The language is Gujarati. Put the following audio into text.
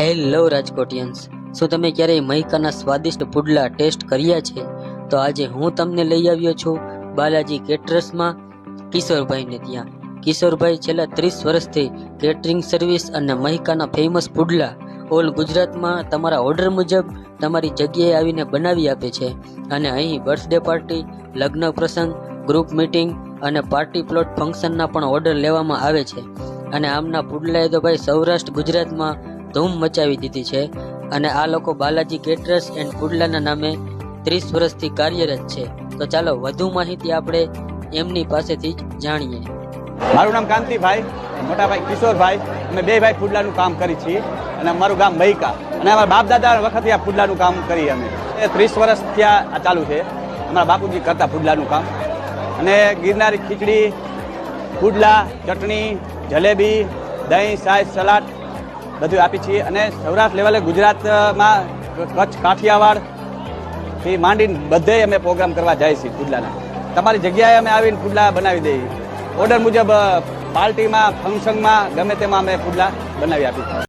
હેલો રાજકોટિયન્સ. શું તમે ક્યારેય મહિકાના સ્વાદિષ્ટ પુડલા ટેસ્ટ કર્યા છે? તો આજે હું તમને લઈ આવ્યો છું બાલાજી કેટરસમાં કિશોરભાઈને ત્યાં. કિશોરભાઈ છેલ્લા ત્રીસ વર્ષથી કેટરિંગ સર્વિસ અને મહિકાના ફેમસ પુડલા ઓલ ગુજરાતમાં તમારા ઓર્ડર મુજબ તમારી જગ્યાએ આવીને બનાવી આપે છે. અને અહીં બર્થડે પાર્ટી લગ્ન પ્રસંગ ગ્રુપ મીટિંગ અને પાર્ટી પ્લોટ ફંક્શનના પણ ઓર્ડર લેવામાં આવે છે. અને આમના પુડલાએ તો ભાઈ સૌરાષ્ટ્ર ગુજરાતમાં ધૂમ મચાવી દીધી છે અને આ લોકો બાલાજી કેટરસ એન્ડ પુડલાના નામે ત્રીસ વર્ષથી કાર્યરત છે. તો ચાલો વધુ માહિતી આપણે એમની પાસેથી જ જાણીએ. મારું નામ કાંતિભાઈ, મોટાભાઈ કિશોરભાઈ, અમે બે ભાઈ ફૂડલાનું કામ કરી છીએ અને અમારું ગામ મૈકા. અને અમારા બાપ દાદા વખતે આ ફૂડલાનું કામ કરીએ અમે. એ ત્રીસ વર્ષ ત્યાં આ ચાલુ છે. અમારા બાપુજી કરતા ફૂડલાનું કામ. અને ગિરનારી ખીચડી, ફૂડલા, ચટણી, જલેબી, દહીં સાય સલાડ બધું આપી છીએ. અને સૌરાષ્ટ્ર લેવલે ગુજરાતમાં કચ્છ, કાઠિયાવાડથી માંડીને બધે અમે પ્રોગ્રામ કરવા જાય છીએ ફૂડલાના તમારી જગ્યાએ અમે આવીને ફૂડલા બનાવી દઈએ. ઓર્ડર મુજબ પાર્ટીમાં, ફંક્શનમાં ગમે તેમાં અમે ફૂડલા બનાવી આપીએ.